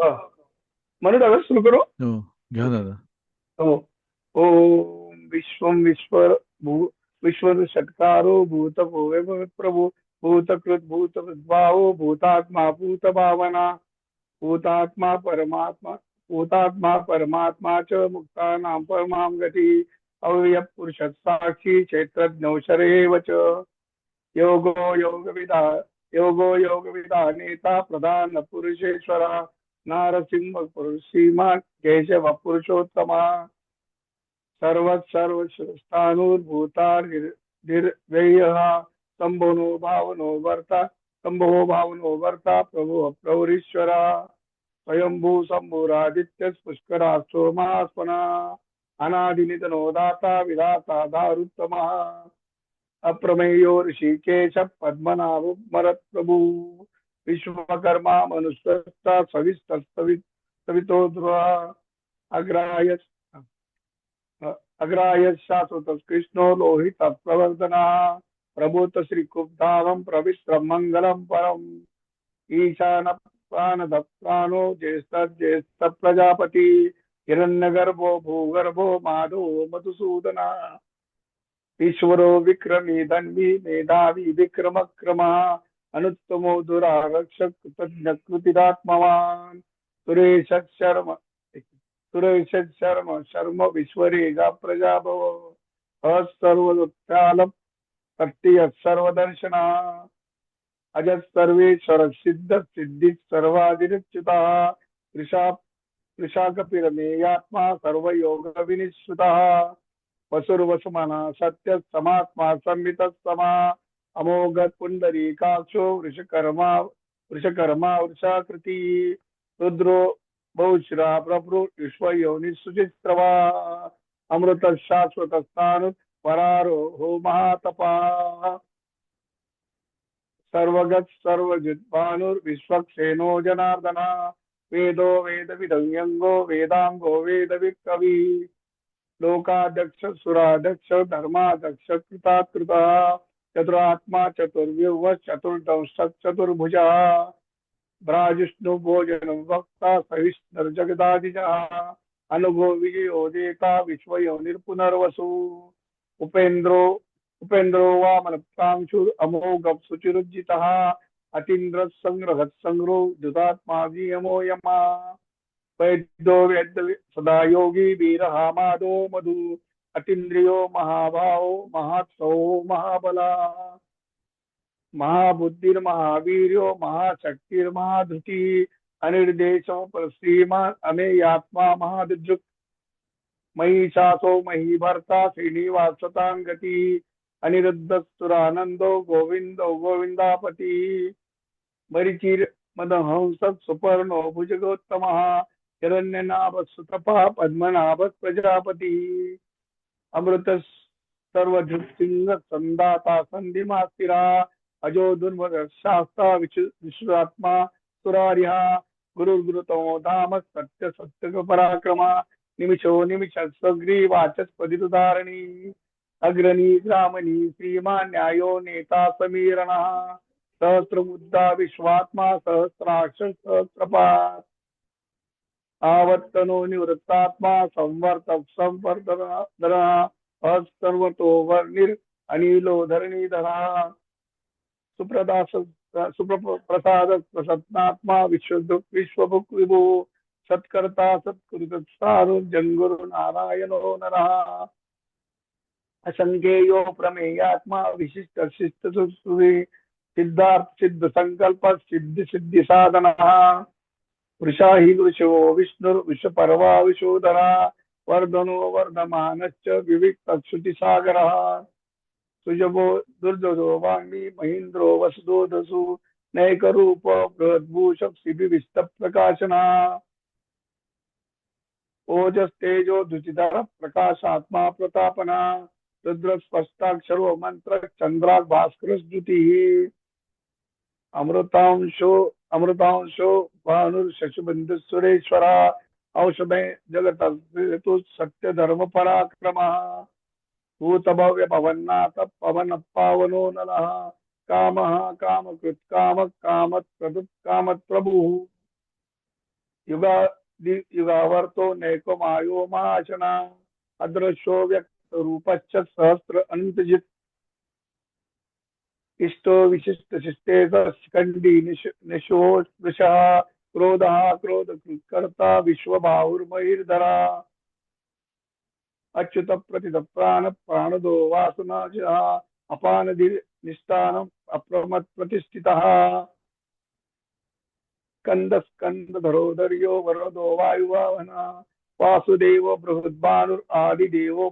म्हणून दादा सुरू करो। हो घ्या दादा? हो ओम विश्वम विश्व भू विश्व षटकारो भूत भुवे प्रभू भूतकृत भूत भावो भूतात्मा भूत भावना भूतात्मा परमात्मा भूतात्मा परमात्मा च मुक्तानां परमां गति अव्यय पुरुष साक्षी क्षेत्रज्ञौ शरेव च। योगो योगविदा योगो योगविदा नेता प्रधान पुरुषेश्वरा నారసింహ పురుషీమా కేశవ పురుషోత్తమ సర్వసర్వశ్రేష్టానుర్భూతార్హిర్వ్యయ శంభునో భావనో వర్త శంభువో భావనో వర్త ప్రభు ప్రౌరీశ్వర స్వయంభూ శంభురాదిత్య పుష్కరాస్తో మహాస్మన అనాదినితనో దాత విధాత దారుత్తమ అప్రమేయో ఋషికేశ పద్మనాభ మరత్ ప్రభు विश्वकर्मा मनुष्यता सवितो ध्रुव अग्राय अग्राय शाश्वत कृष्णो लोहित प्रवर्तना प्रभूत श्री कुब्धावम प्रविश्रम मंगलम परम। ईशान प्राणदप्राणो ज्येष्ठ ज्येष्ठ प्रजापति हिरण्यगर्भो भूगर्भो माधो मधुसूदना। ईश्वरो विक्रमी धन्वी मेधावी विक्रम क्रमः अनुत्तमो दुरारक्षक कृतज्ञ कृतिरात्मवान सुरेश शर्म सुरेश शर्म शर्म विश्वरेगा प्रजा भव सर्वोत्ताल सत्य सर्वदर्शना। अज सर्वेश्वर सिद्ध सिद्धि सर्वादिच्युता कृषा कृषाकपिरमेयात्मा सर्वयोग विनिश्रुता वसुर्वसुमना सत्य समात्मा संमित समा। अमोघ पुंडरीकाक्षो वृषकर्मा वृषकर्मा वृषाकृति, रुद्रो बहुश्रा प्रभु विश्वयोनि सुचित्रवा अमृत शाश्वत स्थान परारो हो महातपा। सर्वगत सर्वजिद्भानुर्विश्वक्षेनो जनार्दना, वेदो वेद विदव्यंगो वेदांगो वेद विकवि लोकाध्यक्ष, सुराध्यक्ष, धर्माध्यक्ष कृता चतुरात्मा चतुर्व्युव चतुर्दंश चतुर्भुजा ब्राजिष्णु भोजन वक्ता सहिष्णु जगदादिजा। अनुभव विजयो देता विश्वयोनिर्पुनर्वसु उपेन्द्रो उपेन्द्रो वामनप्तांशुर अमोघ सुचिरुज्जितः अतीन्द्र संग्रह संग्रो दुतात्मा वियमो यमा। वैद्यो वेद सदा योगी वीरहा माधो मधु। अतीन्द्रियो महाभाव महात्सो महाबला। महाबुद्धिर्महावीर्यो महाशक्तिर्महाधृति अनिर्देशो श्रीमान अमेयात्मा महादृक् महिषासो मही भर्ता श्रीनिवासतांगति अनिरुद्धस्तुरानंदो गोविंदो गोविंदापति मरिचिर मदहंस सुपर्णो, भुजगोत्तम हिरण्यनाभ सुतपा पद्मनाभ प्रजापति अमृत सर्वसिंह संदाता संधिमास्तिरा अजो दुर्मद शास्ता विश्वात्मा सुरारिहा, गुरुर्गुरुतमो धाम सत्य सत्य पराक्रमा निमिषो निमिष स्वग्रीवाचस्पतिधारणी अग्रणी ग्रामणी श्रीमान न्यायो नेता समीरणः सहस्रमुद्दा विश्वात्मा सहस्राक्ष सहस्रपात ఆవర్తనో నివృత్తాత్మా సంవర్త సంవర్తన అసర్వతో వర్ణిర్ అనిలో ధరణీధర సుప్రదాస సుప్రసాద సత్నాత్మా విశ్వ విశ్వభుక్ విభు. సత్కర్త సత్కృతారు జంగురు నారాయణో నర. అసంగేయో ప్రమేయాత్మా విశిష్ట శిష్ట సిద్ధార్థ సిద్ధ సంకల్ప సిద్ధి సిద్ధి సాధన. वृषा हि वृषो विष्णुर्विषपर्वा विशोधरा वर्धनो वर्धमानश्च विविक्तश्रुतिसागरः। सुजभो, दुर्जो वाङ्मी, महीन्द्रो वसुदोधसु नैकरूप प्रकाशना ओजस्तेजो दुचिधर प्रकाशात्मा प्रतापना। रुद्र स्पष्टाक्षरो मंत्र चंद्राग भास्कर अमृतांशो अमृतांशो भानुर्शशुबंधु सुरेश्वरा औषधे जगत सत्य धर्म पराक्रम भूत भव्य पवन्नाथ पवन पावनो नल। काम काम कृत काम काम काम प्रभु युगा युगावर्तो नैको मायो महाशना अदृश्यो व्यक्त रूपच्च सहस्र अंतजित इष्टो विशिष्ट शिष्टे शिखंडी निशो वृषः क्रोधः क्रोध कर्ता विश्वबाहुर्महिर्धरा अच्युत प्रतिद प्राण प्राणदो वासना अपान निष्ठानम अप्रमत प्रतिष्ठितः स्कंद स्कंद धरोधर्यो वरदो वायुवाहना, वासुदेव बृहद्भानुर आदिदेवो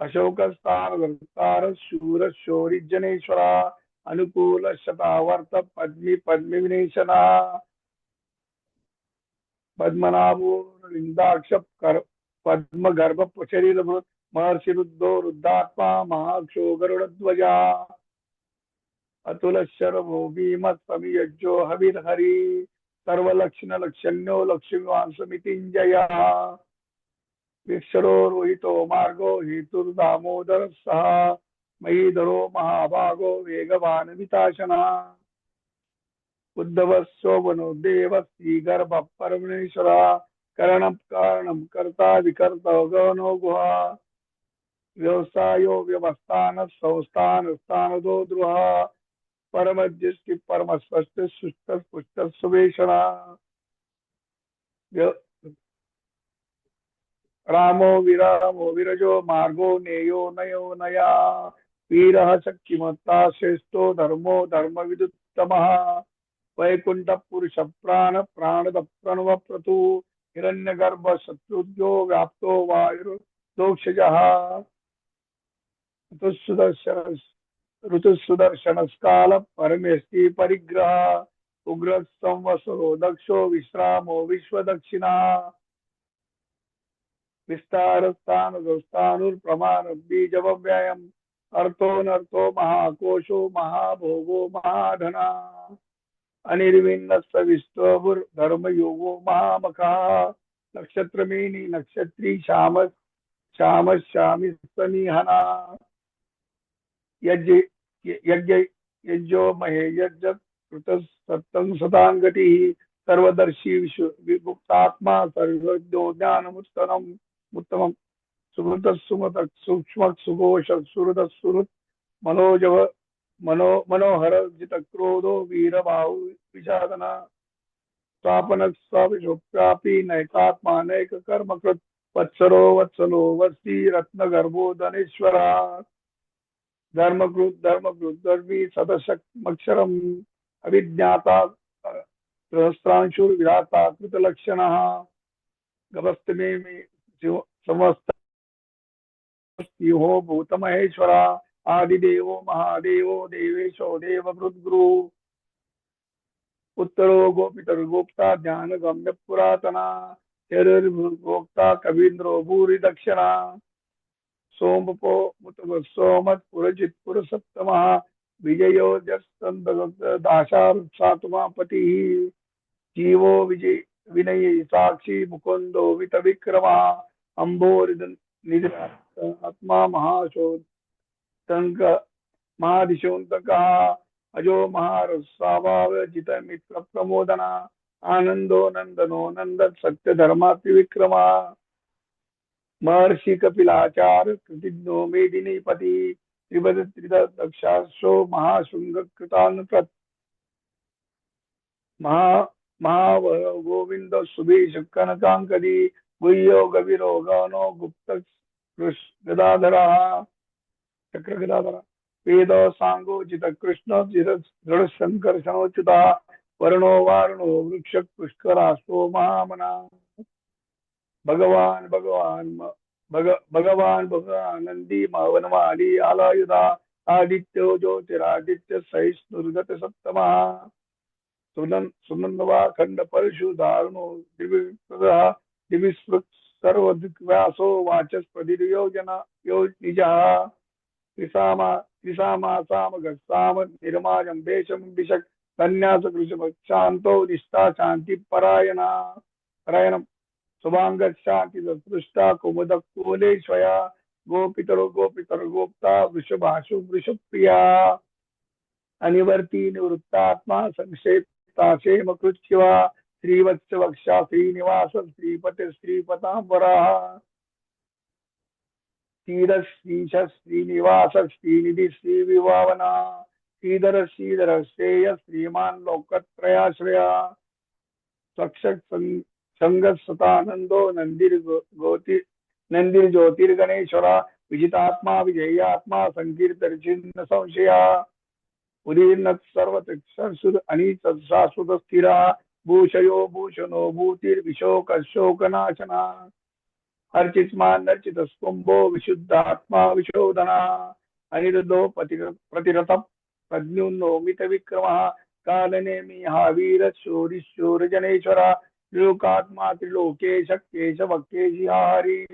पुरंदरा अशोकस्तार शूर शोरिजनेश्वरा अनुकूल शतावर्त पद्मी पद्मी विनेशना पद्मनाभो लिंगाक्ष पद्म गर्भ शरीर महर्षि रुद्धो रुद्धात्मा महाक्षो गरुड़ध्वजा अतुल शर्मो भीमत्समियज्जो हविर्हरि सर्वलक्षण लक्षण्यो लक्ष्मीवान रोहितो मार्गो हेतुर्दामोदर सह। महीधरो महाभागो वेगवान विताशना। उद्धवस्वनो देव श्रीगर्भ परमेश्वरा करणं कारणं कर्ता विकर्ता गणो गुहा। व्यवसायो व्यवस्थान संस्थान स्थानदो द्रुहा। परमदृष्टि परम स्पष्ट सुष्ट पुष्ट सुवेशना। रामो विरामो विरजो मार्गो नेयो नयो नया। वीर शक्तिमत्ता श्रेष्ठो धर्मो धर्म विदुत्तम वैकुंठ पुरुष प्राण प्राणद प्रणव प्रतु हिरण्यगर्भ शत्रुद्यो व्याप्तो वायुर्दोक्षजः। ऋतुसुदर्शन ऋतुसुदर्शनस्काल परमेष्टि परिग्रह। उग्र संवसरो दक्षो विश्रामो विश्वदक्षिणा। विस्तार स्थान प्रमाण बीज व्ययम महाकोशो महाभोगो महाधना। अनिर्विन्न धर्म योगो महामखा। नक्षत्रमेनी नक्षत्री श्याम श्याम श्यामी सनिहना यज्ञ यज्ञ महे यज्ञ कृत सत्तं सतांगति सर्वदर्शी विश्व विमुक्तात्मा सर्वज्ञो ज्ञानमुत्तमम्। उत्तमम्। सुमृत सुमत सूक्ष्म सुघोष सुहृद सुहृत। मनोजव मनो मनोहर जित क्रोधो वीर बाहु विषादना स्वापन स्वापिशोप्यापि नैकात्मा नैक कर्म कृत। वत्सरो वत्सलो वस्ती रत्न गर्भो धनेश्वरा। धर्मकृत धर्मकृत धर्मी सदशक्षरम अभिज्ञाता सहस्रांशुर विधाता कृतलक्षण। गभस्तमे समस्त हो भूत महेश्वरा आदिदेवो महादेवो, देवेशो देवभृद्गुरु। उत्तरो गोपितर गोप्ता ज्ञान गम्य पुरातना गोप्ता कवीन्द्रो भूरि दक्षिणा सोमपो मुत सोमत पुरजित पुरसप्तम विजयो दाशात्मा पति जीवो विजय विनय साक्षी मुकुंदो वित विक्रम અંબોરિત આત્મા મહાશોધ તંક મહાધિશોંતક અજો મહારસ્વાભાવચિત મિત્ર પ્રમોદના આનંદો નંદનો નંદ સત્ય ધર્માતિ વિક્રમા મહર્ષિ કપિલાચાર્ય કૃતિજ્ઞો મેદિનીપતિ ત્રિપદ ત્રિદ દક્ષાશ્રો મહાશૃંગ કૃતાનુકૃત મહા મહાવ ગોવિંદ સુભેશ કનકાંકદી गुह्यो गविरो गौनो गुप्त गदाधरा। चक्र गदाधरा। वेद सांगो जित कृष्ण दृढ़ संकर्षणोच्युता वर्णो वारणो वृक्ष पुष्करास्तो महामना। भगवान भगवान भग, भगवान भगवान नंदी वनमाली आलायुधा आदित्यो ज्योतिरादित्य सहिष्णुर्गत सप्तमा। सुनंदवा खंड परशु धारणो दिव्य दिविस्मृत सर्व व्यासो वाचस यो निजा त्रिसामा त्रिसामा साम गस्साम निर्माजम देशम दिशक कन्यास कृषभ शांतो निष्ठा गोपितरो गोपितर गोप्ता वृषभाशु वृषप्रिया। अनिवर्ती निवृत्तात्मा संक्षेप हस्ताक्षेम कृत्वा श्रीवत्स वक्षा श्रीनिवास श्रीपति श्रीपतांबराः श्रीधर श्रीश श्रीनिवास श्रीनिधि श्रीविभावना श्रीधर श्रीधर श्रेय श्रीमान लोकत्रयाश्रया। सक्षक संग सतानंदो नंदिर गोति नंदिर ज्योतिर्गणेश्वरा। विजितात्मा विजयात्मा संकीर्तन चिन्ह संशया उदीर्न सर्व सुद अनीत शाश्वत स्थिरा। भूषयो भूषणो भूतिर्विशोक शोकनाशना अर्चित्मान नर्चित स्कुंभो विशुद्धात्मा विशोधना। अनिरुद्धो पति- प्रतिरथ प्रज्ञुन्नो मित विक्रम कालनेमि हा वीर शूरि शूरजनेश्वर। त्रिलोकात्मा त्रिलोकेश केशव केशिहारी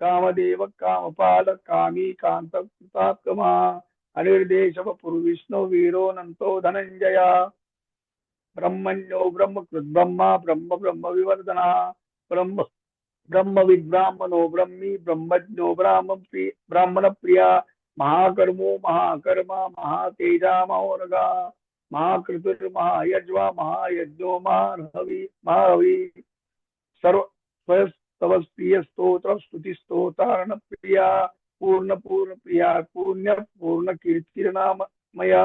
कामदेव, कामपाल, कामी कांत कृतात्मा अनिर्देशव पुर्विष्णु वीरोऽनन्तो धनञ्जय। ब्रह्मण्यो ब्रह्मा ब्रह्म ब्रह्म विवर्धना ब्रह्म ब्रह्म विद्ब्राह्मणो ब्रह्मी, ब्रह्मज्ञो ब्राह्म ब्राह्मण प्रिया महाकर्मो, महाकर्मा, महातेजा महोरगा महाकृतुर् महायज्वा महायज्ञो महाहवि महाहवि सर्व स्वयस्तव प्रिय स्तोत्र स्तुति स्तोतारण प्रिया पूर्ण पूर्ण प्रिया पुण्य पूर्ण कीर्तिर्नाम मया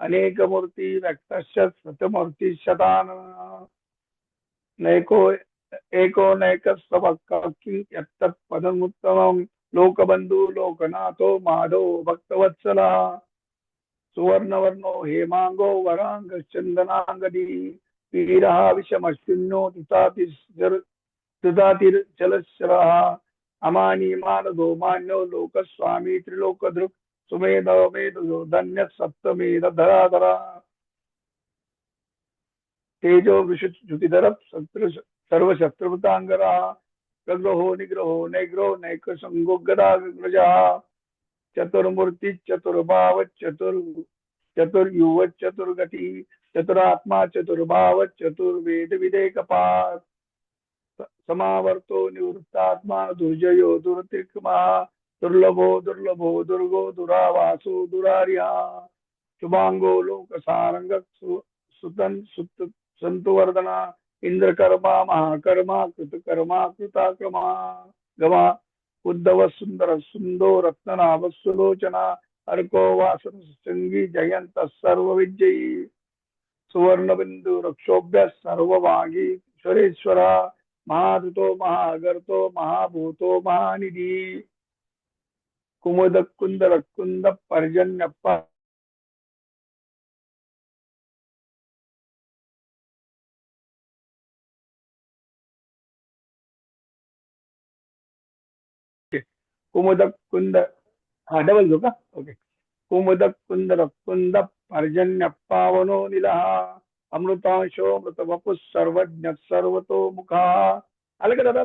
अनेकमूर्ति व्यक्तश्च शतमूर्तिशतान् नैको एको यत्तत्पदमुत्तमं लोकबन्धु, लोकनाथो, माधो, भक्तवत्सलः, सुवर्णवर्णो, हेमाङ्गो वराङ्गश्चन्दनाङ्गदी वीरः विषमशून्यो तुतातिर्जलशरः अमानी, मानदो, मान्यो, लोकस्वामी, त्रिलोकदृक् सुमेध मेधो धन्य सप्तमेध धराधरा तेजो विशुद्धिधर सर्वशस्त्रभृतांगरा प्रग्रहो निग्रहो नैग्रो नैक संगो गदाग्रजा। चतुर्मूर्ति चतुर्भाव चतुर् चतुर्युव चतुर्गति। चतुरात्मा चतुर्भाव चतुर्वेद विदेकपात समावर्तो निवृत्तात्मा दुर्जयो दुर्तिक्मा ದುರ್ಲಭೋ ದುರ್ಲಭೋ ದುರ್ಗೋ ದುರಾವಾಸೋ ದುರಾರ್ಯ. ಶುಭಾಂಗೋ ಲೋಕಸಾರಂಗ ಸುತನ್ ಸುತ್ ಸಂತುವರ್ಧನ. ಇಂದ್ರಕರ್ಮ, ಮಹಾಕರ್ಮ, ಕೃತಕರ್ಮ, ಕೃತಾಕ್ರಮ. ಗಮ ಉದ್ದವ ಸುಂದರ ಸುಂದೋ ರತ್ನನಾಭ ಸುಲೋಚನ. ಅರ್ಕೋ ವಾಸನ ಸಂಗಿ ಜಯಂತ ಸರ್ವ ವಿಜಯಿ ಸುವರ್ಣಬಿಂದು ರಕ್ಷೋಭ್ಯ ಸರ್ವವಾಗಿ ಈಶ್ವರೇಶ್ವರ ಮಹಾಧೃತೋ ಮಹಾಗರ್ತೋ ಮಹಾಭೂತೋ ಮಹಾನಿಧಿ. कुमुद कुंद कुंद पर्जन्यप्पा कुमुद कुंद हा? डबल घेऊ का ओके कुमुद कुंद कुंद पर्जन्य पावनो निलः, अमृतांशो मृत वपु सर्वज्ञ सर्वतो मुखा। का दादा?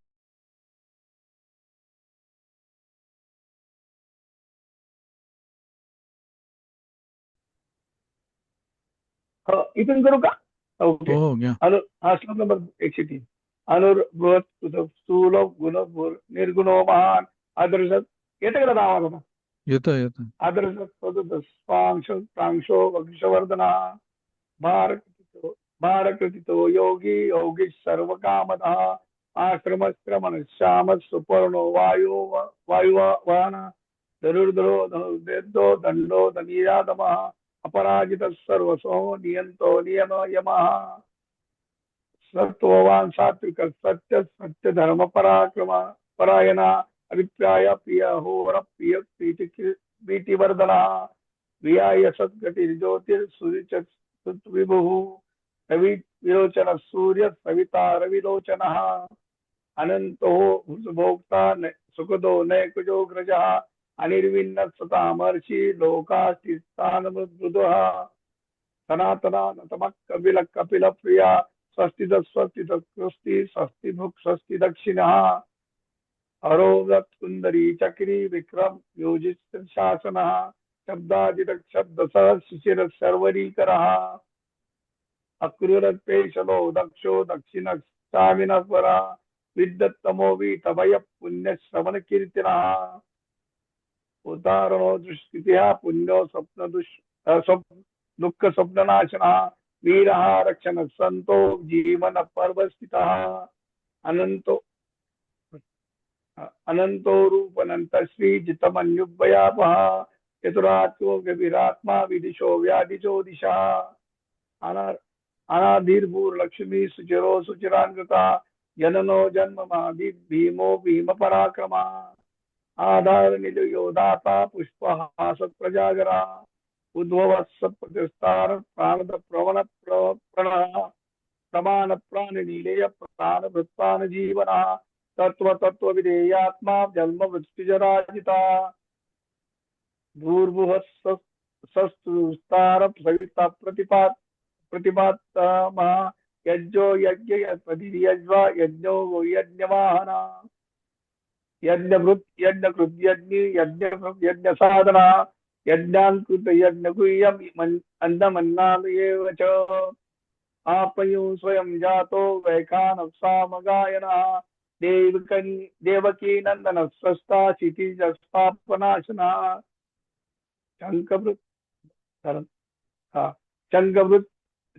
इथून करू का ओके हो हो घ्या अनु हा श्लोक नंबर एकशे तीन अनुर्भूत तुझ स्थूल गुण भूर निर्गुणो महान आदर्श येते का दादा आवाज आता? येतं येतं आदर्श स्वांश प्रांशो वंशवर्धना भारकृतितो भारकृतितो योगी योगी सर्वकामतः आश्रमश्रमण श्याम सुपर्णो वायु वायुवाहन धनुर्धरो धनुर्वेदो दंडो दनीरादमः अपराजित सर्वसो नियंतो नियम यमः। सत्ववान सात्विक सत्य सत्य धर्म पराक्रम, परायणा, अभिप्राय, प्रिय, होर, प्रिय, प्रीति प्रीतिवर्धना वियाय सद्गति ज्योतिर्सूर्य विभु रवि विलोचन, सूर्य, सविता, रविलोचन। अनंतो भोक्ता सुखदो, नैकुजो, ग्रज। అనిర్విన్నసతామర్షి లోకాస్థిస్థానమృదుః సనాతనా నతమ కపిల కపిల ప్రియ స్వస్తి స్వస్తి స్వస్తి స్వస్తి భుక్ స్వస్తి దక్షిణ అరోగత్ సుందరీ చక్రీ విక్రమ్ యోజిత్ శాసన శబ్దాదిత శబ్దస శిశిర సర్వరీకర అక్రూరత్పేశలో దక్షో దక్షిణ స్వామిన విద్దత్తమో వీతమయ పుణ్యశ్రవణ కీర్తిన उदाहरणो दुष्कृतिः पुण्यो स्वप्न दुष् दुःख स्वप्ननाशनः वीरः रक्षण संतो जीवन पर्व स्थितः अनंतो अनंतो रूपनंत श्री जितमन्युभयापः चतुरात्मो गभीरात्मा विदिशो व्यादिशो दिशा। अनाधिर्भूर्लक्ष्मी सुचिरो सुचिरांगता जननो जन्म भीमो भीम पराक्रमा आधार निलयो दाता पुष्पहास प्रजागरा उद्भवत्स प्रतिस्तार प्राणद प्रवण प्रण प्रमाण प्राण प्राण वृत्तान जीवना तत्व तत्व विधेयात्मा जन्म वृत्तिजराजिता भूर्भुवस्तार सविता प्रतिपात प्रतिपातमा यज्ञो यज्ञ, यज्वा, यज्ञो यज्ञवाहना। यज्ञभृत यज्ञकृत यज्ञ यज्ञ यज्ञ साधना यज्ञांकृत यज्ञ गुह्यम अन्नमन्नालयेव च आपयो स्वयं जातो वैखान सामगायना देवकी देवकी नंदन स्वस्ता क्षितिजस्थापनाशना शंखवृत हा शंखवृत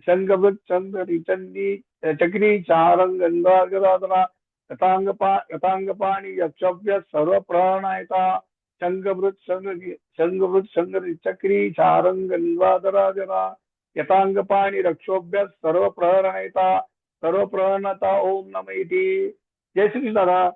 शंखवृत चंद्री चंडी चक्री चारंग गंगागराधना यथांगपा यथांगपाणी यक्षव्य सर्व प्राणायता शंखवृत शंखवृत शंकर चक्री चारंग गंगाधराजना यथांगपाणी रक्षोभ्य सर्व प्रहरणयता सर्व प्रहरणता ओम नम जय श्री दादा